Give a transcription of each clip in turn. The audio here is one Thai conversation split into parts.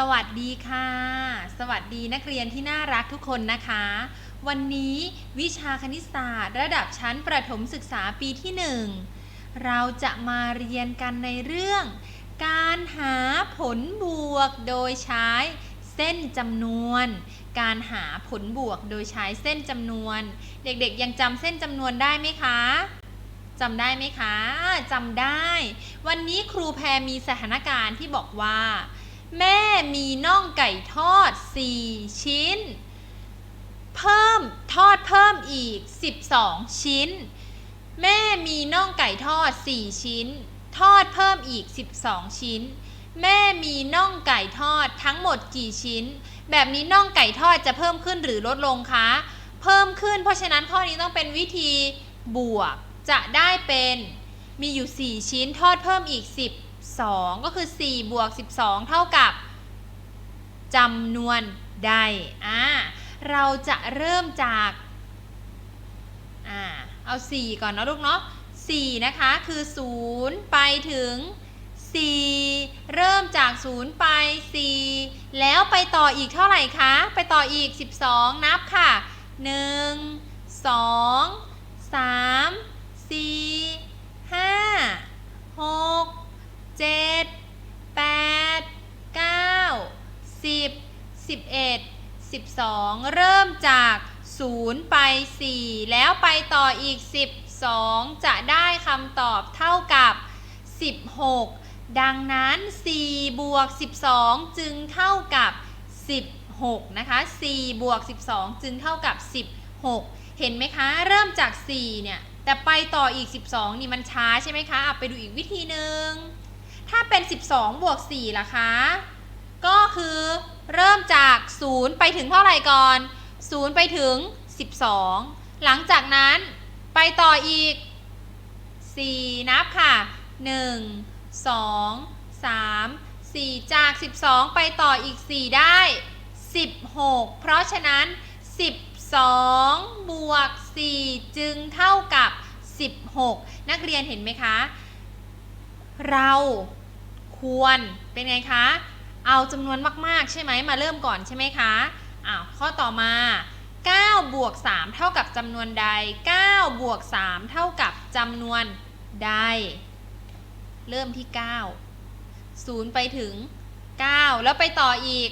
สวัสดีค่ะ สวัสดีนักเรียนที่น่ารักทุกคนนะคะ วันนี้วิชาคณิตศาสตร์ระดับชั้นประถมศึกษาปีที่หนึ่งเราจะมาเรียนกันในเรื่อง การหาผลบวกโดยใช้เส้นจำนวน การหาผลบวกโดยใช้เส้นจำนวน เด็กๆยังจำเส้นจำนวนได้ไหมคะจำได้ไหมคะจำได้ วันนี้ครูแพรมีสถานการณ์ที่บอกว่า แม่มีน่องไก่ทอด 4 ชิ้น เพิ่มทอดเพิ่มอีก 12 ชิ้น แม่มีน่องไก่ทอด 4 ชิ้น ทอดเพิ่มอีก 12 ชิ้น แม่มีน่องไก่ทอดทั้งหมดกี่ชิ้น แบบนี้น่องไก่ทอดจะเพิ่มขึ้นหรือลดลงคะ เพิ่มขึ้น เพราะฉะนั้นข้อนี้ต้องเป็นวิธีบวกจะได้เป็น มีอยู่ 4 ชิ้นทอดเพิ่มอีก 10 12 ก็คือ 4 บวก 12 เท่ากับจำนวนใดอ่าเราจะเริ่มจากอ่าเอา 4 ก่อนเนาะลูกเนาะ4นะคะ คือ 0 ไปถึง 4 เริ่มจาก 0 ไป 4 แล้วไปต่ออีกเท่าไหร่คะ ไปต่ออีก 12 นับค่ะ 1 2 3 4 5 6 7 8 9 10 11 12เริ่มจาก0ไป4แล้วไปต่ออีก12จะได้คำตอบเท่ากับ16ดังนั้น4บวก12 จึงเท่ากับ 16 นะคะ4บวก12 จึงเท่ากับ 16 เห็นไหมคะ เริ่มจาก 4 เนี่ย แต่ไปต่ออีก 12 นี่มันช้าใช่ไหมคะเอาไปดูอีกวิธีหนึ่ง เป็น 12 บวก 4 ล่ะคะ ก็คือเริ่มจาก 0 ไปถึงเท่าไหร่ก่อน 0 ไปถึง 12 หลังจากนั้นไปต่ออีก 4 นับค่ะ 1 2 3 4 จาก 12 ไปต่ออีก 4 ได้ 16 เพราะฉะนั้น 12 บวก 4 จึงเท่ากับ 16 นักเรียนเห็นไหมคะ เรา ควรเป็นไงคะ เอาจำนวนมากๆ ใช่ไหมมาเริ่มก่อนใช่ไหมคะอ้าวข้อต่อมา9บวก3เท่ากับจำนวนใด9บวก3เท่ากับจำนวนใด เริ่มที่ 9 0 ไปถึง 9 แล้วไปต่ออีก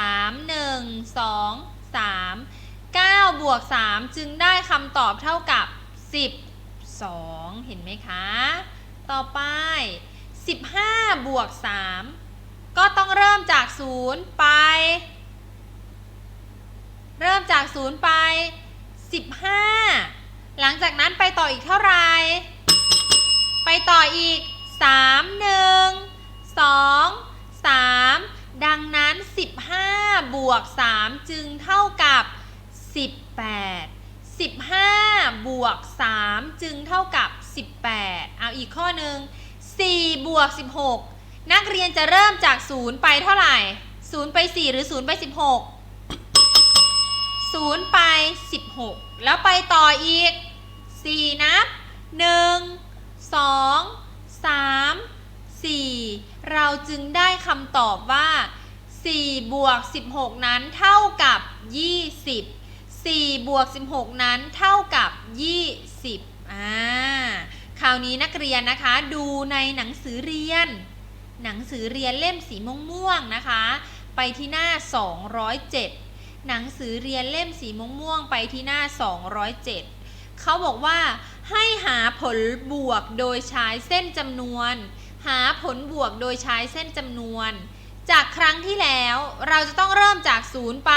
3 1 2 3 9บวก3จึงได้คำตอบเท่ากับ 12 เห็นไหมคะ ต่อไป 15 บวก 3 ก็ต้องเริ่มจาก 0 ไป เริ่มจาก 0 ไป 15 หลังจากนั้นไปต่ออีกเท่าไหร่ ไปต่ออีก 3 1 2 3 ดังนั้น 15 บวก 3 จึงเท่ากับ 18 15 บวก 3 จึงเท่ากับ 18 เอาอีกข้อหนึ่ง 4บวก16 นักเรียนจะเริ่มจาก 0 ไปเท่าไหร่ 0 ไป 4 หรือ 0 ไป 16 0 ไป 16 แล้วไปต่ออีก 4 นับ 1 2 3 4 เราจึงได้คำตอบว่า 4 บวก 16 นั้นเท่ากับ 20 4 บวก 16 นั้นเท่ากับ 20อ่าาวนี้นักเรียนนะคะ ดูในหนังสือเรียน หนังสือเรียนเล่มสีม่วงๆนะคะ ไปที่หน้า 207 หนังสือเรียนเล่มสีม่วงๆไปที่หน้า 207 เขาบอกว่าให้หาผลบวกโดยใช้เส้นจำนวน หาผลบวกโดยใช้เส้นจำนวน จากครั้งที่แล้วเราจะต้องเริ่มจาก0ไป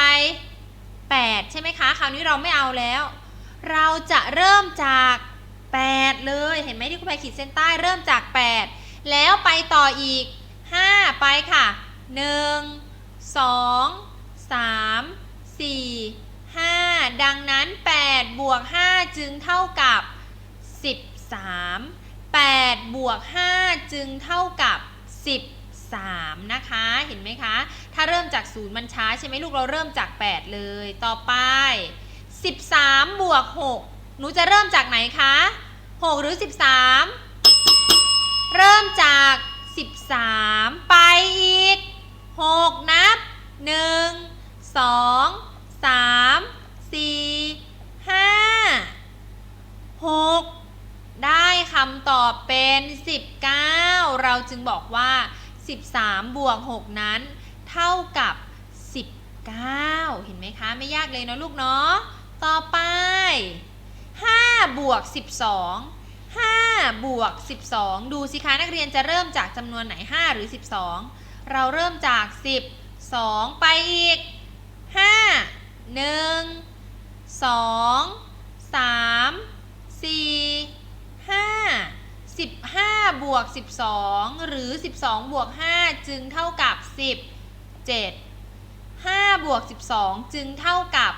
8 ใช่ไหมคะ คราวนี้เราไม่เอาแล้ว เราจะเริ่มจาก 8 เลย เห็นไหมที่คุณไปขีดเส้นใต้เริ่มจาก 8 แล้วไปต่ออีก 5 ไปค่ะ 1 2 3 4 5 ดังนั้น 8 บวก 5 จึงเท่ากับ 13 8 บวก 5 จึงเท่ากับ 13 นะคะ เห็นไหมคะ ถ้าเริ่มจาก 0 มันช้าใช่ไหมลูกเราเริ่มจาก 8 เลย ต่อไป 13 บวก 6 นูจะเริ่มจากไหนคะ 6 หรือ 13 เริ่มจาก 13 ไปอีกหกนับหนึ่งสองสามสี่ห้าหกได้คำตอบเป็น 19 เราจึงบอกว่า 13 บวก 6 นั้น เท่ากับ 19 เห็นไหมคะ ไม่ยากเลยเนาะลูกเนาะต่อไป 5บวก12 5บวก12 ดูสิคะนักเรียนจะเริ่มจากจำนวนไหน 5 หรือ 12 เราเริ่มจาก12ไปอีก 5 1 2 3 4 5 15 บวก 12 หรือ 12 บวก 5 จึงเท่ากับ 17 5 บวก 12 จึงเท่ากับ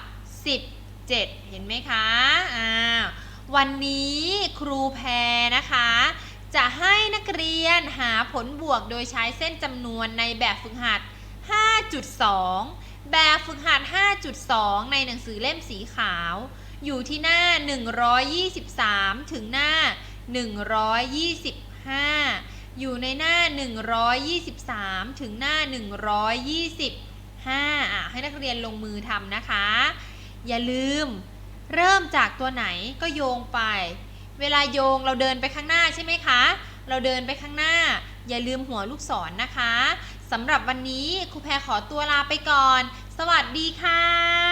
10 7 เห็นไหมคะอ่าวันนี้ครูแพรนะคะ จะให้นักเรียนหาผลบวกโดยใช้เส้นจำนวนในแบบฝึกหัด 5.2 แบบฝึกหัด 5.2 ในหนังสือเล่มสีขาว อยู่ที่หน้า 123 ถึงหน้า 125 อยู่ในหน้า 123 ถึงหน้า 125อะให้นักเรียนลงมือทำนะคะ อย่าลืม เริ่มจากตัวไหนก็โยงไป เวลาโยงเราเดินไปข้างหน้าใช่ไหมคะ เราเดินไปข้างหน้า อย่าลืมหัวลูกศรนะคะสำหรับวันนี้ครูแพรขอตัวลาไปก่อน สวัสดีค่ะ